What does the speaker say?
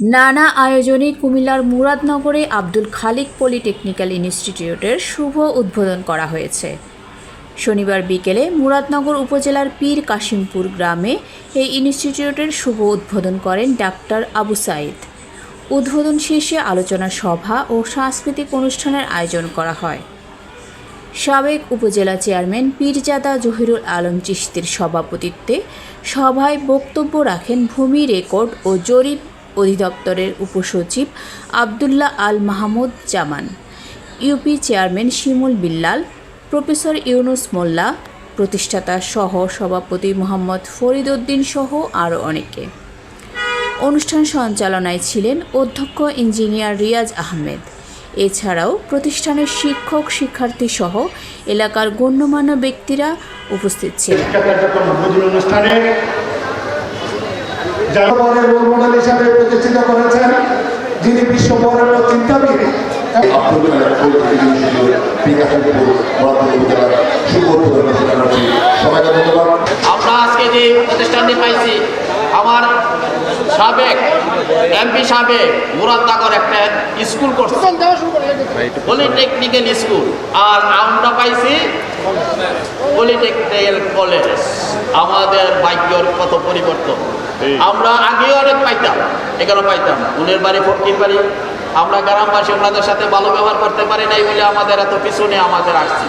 নানা আয়োজনে কুমিল্লার মুরাদনগরে আব্দুল খালিক পলিটেকনিক্যাল ইনস্টিটিউটের শুভ উদ্বোধন করা হয়েছে। শনিবার বিকেলে মুরাদনগর উপজেলার পীর কাশিমপুর গ্রামে এই ইনস্টিটিউটের শুভ উদ্বোধন করেন ডাক্তার আবু সাইদ। উদ্বোধন শেষে আলোচনা সভা ও সাংস্কৃতিক অনুষ্ঠানের আয়োজন করা হয়। সাবেক উপজেলা চেয়ারম্যান পীরজাদা জহিরুল আলম চিশতির সভাপতিত্বে সভায় বক্তব্য রাখেন ভূমি রেকর্ড ও জরিপ অধিদপ্তরের উপসচিব Abdullah Al Mahmud Zaman, UP chairman Shimul Billal, professor Yunus Mollah, প্রতিষ্ঠাতা সহ সভাপতি মোহাম্মদ ফরিদ উদ্দিন সহ আরও অনেকে। অনুষ্ঠান সঞ্চালনায় ছিলেন অধ্যক্ষ ইঞ্জিনিয়ার রিয়াজ আহমেদ। এছাড়াও প্রতিষ্ঠানের শিক্ষক, শিক্ষার্থী সহ এলাকার গণ্যমান্য ব্যক্তিরা উপস্থিত ছিলেন। অনুষ্ঠানে রোল মডেল হিসাবে প্রতিষ্ঠিত করেছেন যিনি বিশ্ব বরেণ্য চিন্তাবিদ। আমরা আজকে যে প্রতিষ্ঠানটি পাইছি আমার সাবেক এমপি মুরাদনগর একটা স্কুল করছে। Polytechnical school. আর আমরা পাইছি পলিটেকনিক্যাল কলেজ। আমাদের ভাগ্যর কত পরিবর্তন। আমরা আগেও অনেক পাইতাম, এখানে পাইতাম উনের বাড়ি, ফকির বাড়ি, আমরা গ্রামবাসী, ওনাদের সাথে ভালো ব্যবহার করতে পারি নাই বলে আমাদের এত পিছনে আমাদের আসছি।